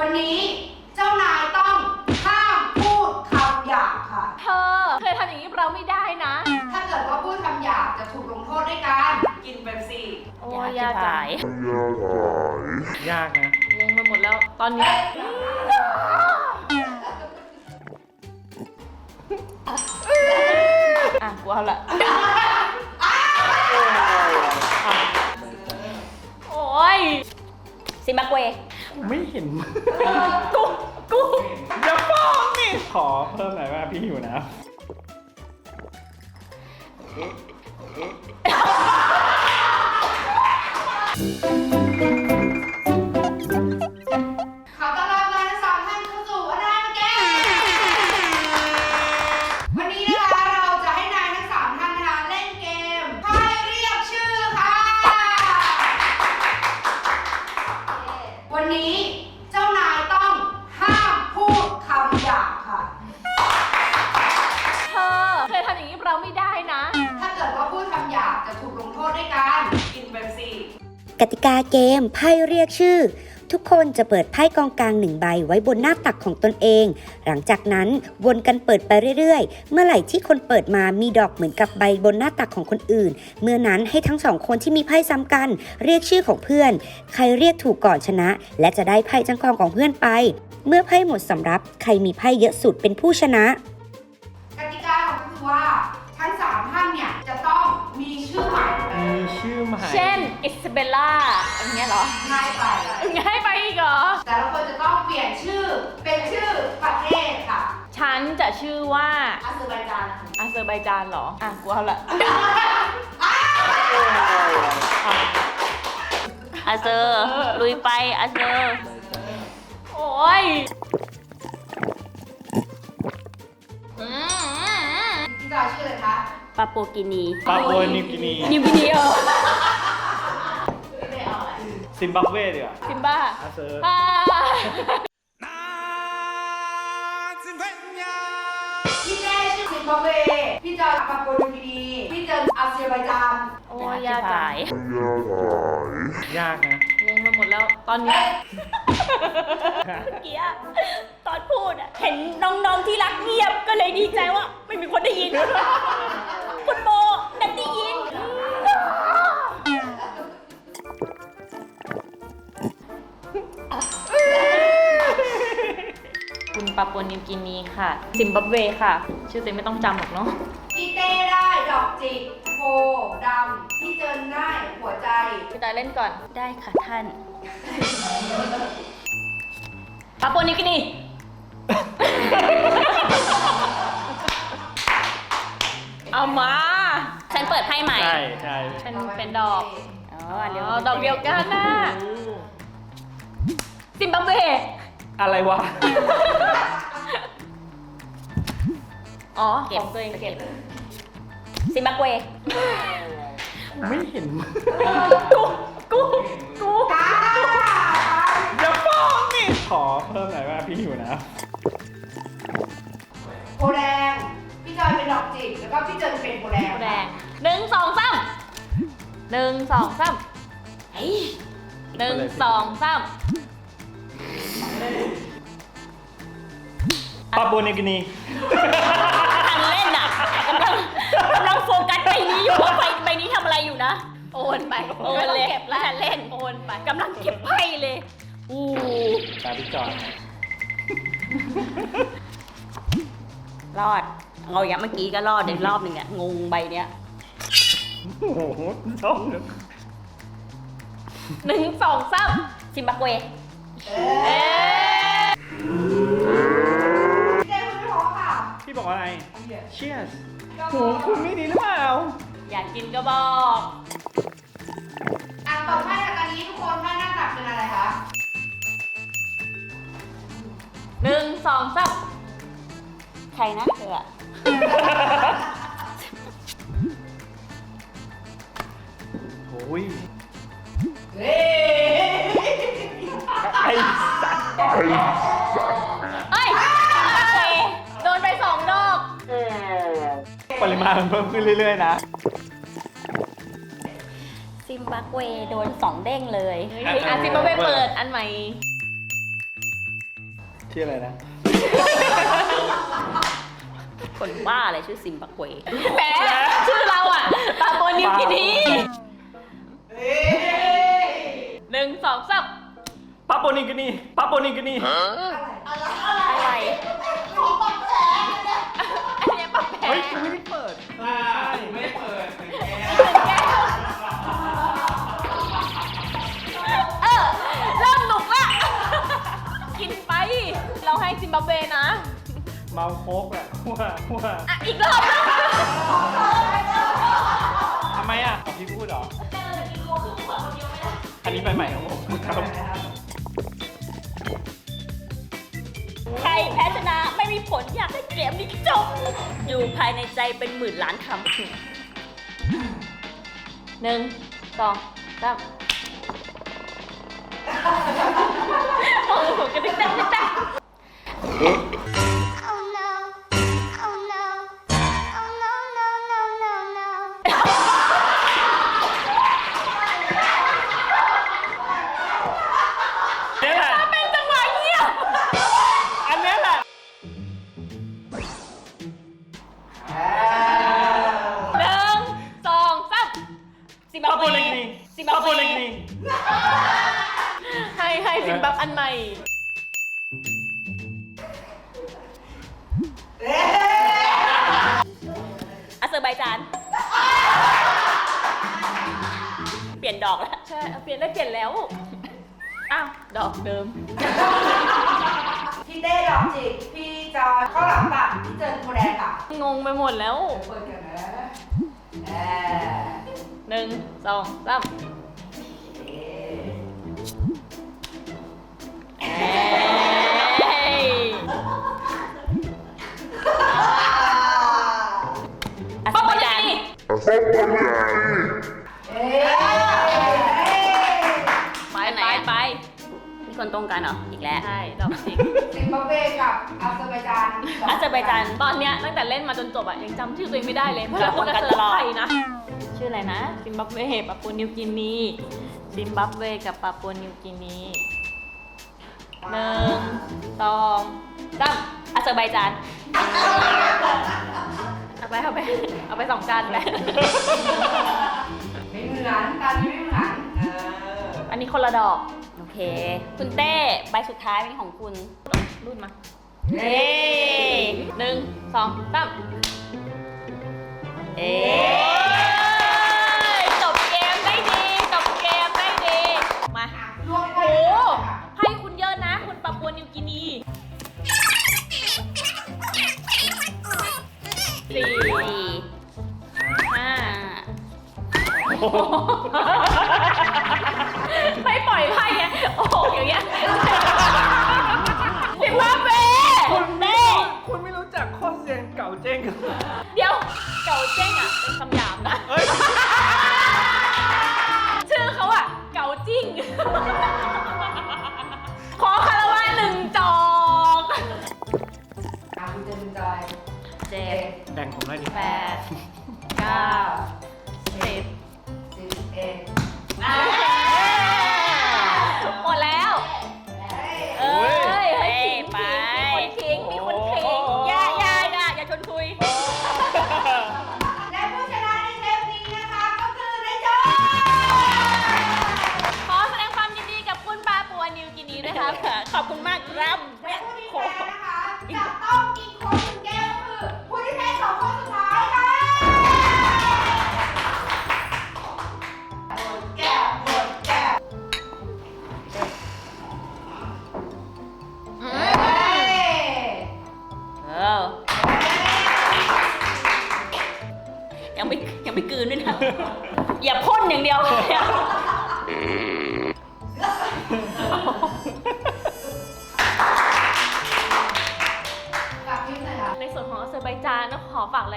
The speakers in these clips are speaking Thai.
วันนี้เจ้านายต้องห้ามพูดคำหยาบค่ะ เธอเคยทำอย่างนี้กับเราไม่ได้นะ ถ้าเกิดว่าพูดคำหยาบจะถูกลงโทษด้วยการกินเบปซี่โอ้ยยากจังยากนะงงไปหมดแล้ว ตอนนี้อะกูเอาละโอ้ยซิมบับเว ไม่เห็น กูกูอย่าฟ้องนี่ขอเพิ่มหน่อยว่าพี่หิวนะ นนี้เจ้านายต้องห้ามพูดคำหยาบค่ะ เธอเคยทำอย่างนี้กับเราไม่ได้นะ ถ้าเกิดว่าพูดคำหยาบจะถูกลงโทษด้วยการกินเบปซี่กติกาเกมไพ่เรียกชื่อ ทุกคนจะเปิดไพ่กองกลางหนึ่งใบไว้บนหน้าตักของตนเอง หลังจากนั้นวนกันเปิดไปเรื่อยๆ เมื่อไหร่ที่คนเปิดมามีดอกเหมือนกับใบบนหน้าตักของคนอื่น เมื่อนั้นให้ทั้งสองคนที่มีไพ่ซ้ำกัน เรียกชื่อของเพื่อน ใครเรียกถูกก่อนชนะ และจะได้ไพ่จังกองของเพื่อนไป เมื่อไพ่หมดสำรับ ใครมีไพ่เยอะสุดเป็นผู้ชนะ ช่นอิสเบลล่าอย่างเงี้ยเหรอ ง่ายไปง่ายไปอีกเหรอ แต่ละคนจะต้องเปลี่ยนชื่อเป็นชื่อประเทศค่ะฉันจะชื่อว่าอาเซอร์ไบจานอาเซอร์ไบจานเหรอ อะกูเอาละอาเซอร์ลุยไปอาเซอร์โอ้ยอืมพี่จอยชื่ออะไรคะปาโปกินีปาโปนิวกินีนิวกินีเหรอ ซิมบับเวดีกว่าซิมบ้าอาเซอร์อ่าพี่เต้ชื่อซิมบับเวพี่จอยปาโปนิวกินีพี่เจินอาเซอร์ไบจานโอ้ยยากจังยากนะ งงไปหมดแล้วตอนนี้ เมื่อกี้อะตอนพูดอะเห็นน้องๆที่รักเงียบก็เลยดีใจว่า ไม่มีคนได้ยิน ปาปัวนิวกินีค่ะซิมบับเวค่ะ ชื่อเต็มไม่ต้องจำหรอกเนาะพี่เต้ได้ดอกจิกโพดำพี่เจินได้หัวใจ พี่ตายเล่นก่อนได้ค่ะท่านปาปัวนิวกินีเอามา ฉันเปิดไพ่ใหม่ ใช่ใช่เป็นเป็นดอก อ๋อ ดอกเดียวกันนะซิมบับเว อะไรวะ อ๋อเก็บของตัวเองเก็บซิมบับเวไม่เห็นกูกูกูจ้าอย่าฟ้องนี่ขอเพิ่มหน่อยว่าพี่หิวนะโพแดงพี่จอยเป็นดอกจิกแล้วก็พี่เจินเป็นโพแดงแดงหนึ่งสองสามหนึ่งสองสามหนึ่งสองสาม ปาโปนิวกินีทันเล่นอะกำลังกำลังโฟกัสใบนี้อยู่ว่าใบใบนี้ทำอะไรอยู่นะ โอนไปโอนเลยเก็บแล้วทันเล่นโอนไปกำลังเก็บไพ่เลยอู้ตาพี่จอยรอดเอาอย่างเมื่อกี้ก็รอดอีกรอบหนึ่งอะงงใบเนี้ยโอ้โหชอบเลยหนึ่งสองสามซิมบับเวเอเอ๊อะ พี่เต้คุณไม่พอค่ะ พี่บอกอะไร Cheers หูคุณไม่ดีหรือเปล่า อยากกินก็บอกอะต่อไปค่ะตอนนี้ทุกคนให้หน้าตักเป็นอะไรคะหนึ่งสองสามใครนะเธออะโอ้ยเฮ้ยไอ้สัตว์ เอ้ย ริมาณมันเพิ่มขึ้นเรื่อยๆนะ ซิมบับเวโดนสองเด้งเลยเฮ้ยอะซิมบับเวเปิดอันใหม่ ชื่ออะไรนะ คนบ้าอะไรชื่อซิมบับเวแหมชื่อเราอะปาโปนิวกินีหนึ่งสองสามปาโปนิกินีปาโปนิกินีอะไรอันนี้ปรับแพ้ เฮ้ยกูไม่ได้เปิดใช่ไม่เปิดเออ เริ่มหนุกละ กินไป เราให้ซิมบับเวนะ เมาโคกอะว่าว่าอะ อีกรอบนึงทำไมอะพี่พูดเหรอ อันนี้ใบใหม่ของผมครับ นะไม่มีผลอยากให้เกมนี้จบ อยู่ภายในใจเป็นหมื่นล้านคำหนึ่งสองสามโอ้โหกระดิกแตกกระดิก ซิมบัปาบโปเวนิกินีให้ให้ซิมบับอันใหม่ อาเซอร์ไบจาน เปลี่ยนดอกแล้วใช่เอาเปลี่ยนได้เปลี่ยนแล้ว อ้าว ดอกเดิม พี่เต้ดอกจิก พี่จอนข้าวหลามตัดพี่เจินโคแดงค่ะงงไปหมดแล้ว เปิดกันนะเออหนึ่งสองสามเอ้ยอาเซอร์ไบจานเอ้ยไปไปไปมีคนตรงกันเหรอ อีกแล้ว ใช่ดอกจิกซิมบับเวกับอาเซอร์ไบจานอาเซอร์ไบจาน ตอนเนี้ยตั้งแต่เล่นมาจนจบอะ ยังจำชื่อตัวเองไม่ได้เลยเพราะเราคนกันตลอดนะ ชื่ออะไรนะ ซิมบับเวปาปัวนิวกินี ซิมบับเวกับปาปัวนิวกินีหนึ่งสองสามอาเซอร์ไบจานเอาไปเอาไปเอาไปสองจานไปไม่เหมือนตอนนี้ไม่เหมือนเอออันนี้คนละดอก โอเค คุณเต้ใบสุดท้ายเป็นของคุณรุ่นมาเอ้หนึ่งสองสามเอ้ ผมหน่อยดิแปด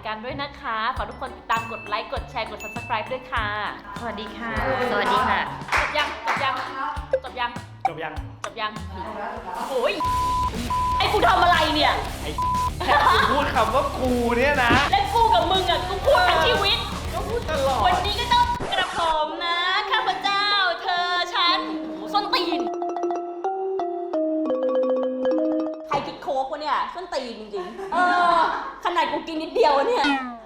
ากรายการด้วยนะคะ ขอทุกคนติดตามกดไลค์กดแชร์กด subscribe ด้วยค่ะ สวัสดีค่ะ สวัสดีค่ะ จบยัง จบยัง จบยัง จบยังจบยังโอ้ยไอ้กูทำอะไรเนี่ย แค่คุณพูดคำว่ากูเนี่ยนะ และกูกับมึงอะกูพูดทั้งชีวิต ก็พูดตลอวันดนี้ก็ต้องกระผมนะ ข้าพเจ้า เธอ ฉันส้นตีนวะเนี่ย ส้นตีนจริงๆเออ ขนาดกูกินนิดเดียวเนี่ย